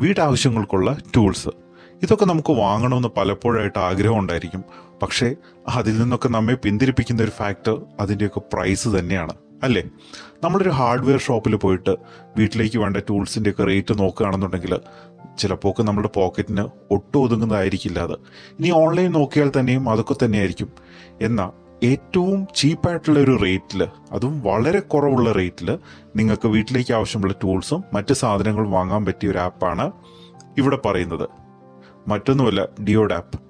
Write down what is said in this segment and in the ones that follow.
വീട്ടാവശ്യങ്ങൾക്കുള്ള tools. ഇതൊക്കെ നമുക്ക് വാങ്ങണമെന്ന് പലപ്പോഴായിട്ട് ആഗ്രഹം ഉണ്ടായിരിക്കും. പക്ഷേ അതിൽ നിന്നൊക്കെ നമ്മെ പിന്തിരിപ്പിക്കുന്ന ഒരു ഫാക്ടർ അതിന്റെയൊക്കെ പ്രൈസ് തന്നെയാണ്. അല്ലേ? നമ്മളൊരു ഹാർഡ്വെയർ ഷോപ്പിൽ പോയിട്ട് വീട്ടിലേക്ക് വേണ്ട ടൂൾസിന്റെയൊക്കെ റേറ്റ് നോക്കുകയാണെന്നുണ്ടെങ്കിൽ ചിലപ്പോൾ നമ്മുടെ പോക്കറ്റിന് ഒട്ടും ഒതുങ്ങുന്നതായിരിക്കില്ല അത്. ഇനി ഓൺലൈൻ നോക്കിയാൽ തന്നെയും അതൊക്കെ തന്നെയായിരിക്കും. എന്നാൽ ഏറ്റവും ചീപ്പായിട്ടുള്ള ഒരു റേറ്റിൽ അതും വളരെ കുറവുള്ള റേറ്റിൽ നിങ്ങൾക്ക് വീട്ടിലേക്ക് ആവശ്യമുള്ള ടൂൾസും മറ്റ് സാധനങ്ങളും വാങ്ങാൻ പറ്റിയ ഒരു ആപ്പാണ് ഇവിടെ പറയുന്നത്. മറ്റൊന്നുമല്ല ഡിയോഡ് ആപ്പ്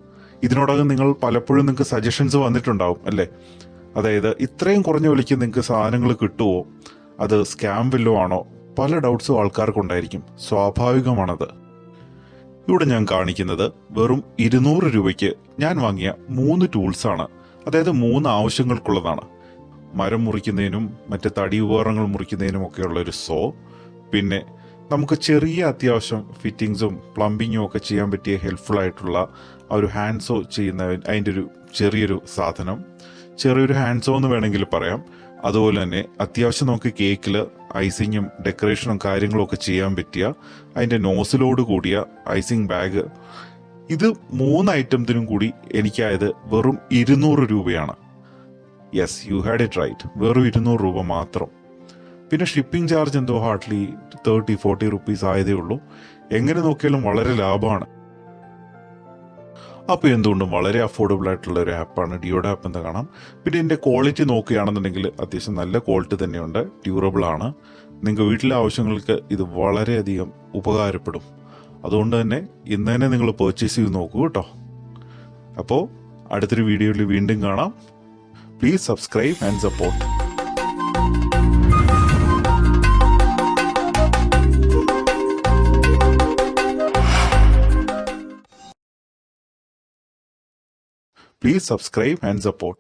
ഇതിനോടകം നിങ്ങൾ പലപ്പോഴും നിങ്ങൾക്ക് സജഷൻസ് വന്നിട്ടുണ്ടാവും അല്ലേ? അതായത് ഇത്രയും കുറഞ്ഞ വിലയ്ക്ക് നിങ്ങൾക്ക് സാധനങ്ങൾ കിട്ടുമോ അത് സ്കാം വല്ലോ ആണോ? പല ഡൗട്ട്സും ആൾക്കാർക്കുണ്ടായിരിക്കും സ്വാഭാവികമാണത്. ഇവിടെ ഞാൻ കാണിക്കുന്നത് വെറും ഇരുന്നൂറ് രൂപയ്ക്ക് ഞാൻ വാങ്ങിയ മൂന്ന് ടൂൾസാണ് അതായത് മൂന്ന് ആവശ്യങ്ങൾക്കുള്ളതാണ്. മരം മുറിക്കുന്നതിനും മറ്റ് തടി ഉപകരണങ്ങൾ മുറിക്കുന്നതിനും ഒക്കെയുള്ള ഒരു സോ. പിന്നെ നമുക്ക് ചെറിയ അത്യാവശ്യം ഫിറ്റിങ്സും പ്ലംബിങ്ങും ഒക്കെ ചെയ്യാൻ പറ്റിയ ഹെൽപ്ഫുൾ ആയിട്ടുള്ള ആ ഒരു ഹാൻഡ് സോ ചെയ്യുന്ന അതിന്റെ ഒരു ചെറിയൊരു സാധനം. ചെറിയൊരു ഹാൻഡ് സോ എന്ന് വേണമെങ്കിൽ പറയാം. അതുപോലെ തന്നെ അത്യാവശ്യം നമുക്ക് കേക്കിൽ ഐസിങ്ങും ഡെക്കറേഷനും കാര്യങ്ങളും ഒക്കെ ചെയ്യാൻ പറ്റിയ അതിന്റെ നോസിലോട് കൂടിയ ഐസിങ് ബാഗ് ഇത് മൂന്ന് ഐറ്റത്തിനും കൂടി എനിക്കായത് വെറും ഇരുന്നൂറ് രൂപയാണ്. Yes you had it right വെറും ഇരുന്നൂറ് രൂപ മാത്രം. പിന്നെ ഷിപ്പിംഗ് ചാർജ് എന്തോ ഹാർഡ്ലി തേർട്ടി ഫോർട്ടി റുപ്പീസ് ആയതേ ഉള്ളൂ. എങ്ങനെ നോക്കിയാലും വളരെ ലാഭമാണ്. അപ്പോൾ എന്തുകൊണ്ടും വളരെ അഫോർഡബിൾ ആയിട്ടുള്ള ഒരു ആപ്പാണ് ഡിയോഡ് ആപ്പ് എന്ന് കാണാം? പിന്നെ ഇതിന്റെ ക്വാളിറ്റി നോക്കുകയാണെന്നുണ്ടെങ്കിൽ അത്യാവശ്യം നല്ല ക്വാളിറ്റി തന്നെയുണ്ട്. ഡ്യൂറബിൾ ആണ്. നിങ്ങൾക്ക് വീട്ടിലെ ആവശ്യങ്ങൾക്ക് ഇത് വളരെയധികം ഉപകാരപ്പെടും. അതുകൊണ്ട് തന്നെ ഇന്ന് തന്നെ നിങ്ങൾ പർച്ചേസ് ചെയ്ത് നോക്കൂ കേട്ടോ. അപ്പോൾ അടുത്തൊരു വീഡിയോയിൽ വീണ്ടും കാണാം. Please subscribe and support Please subscribe and support.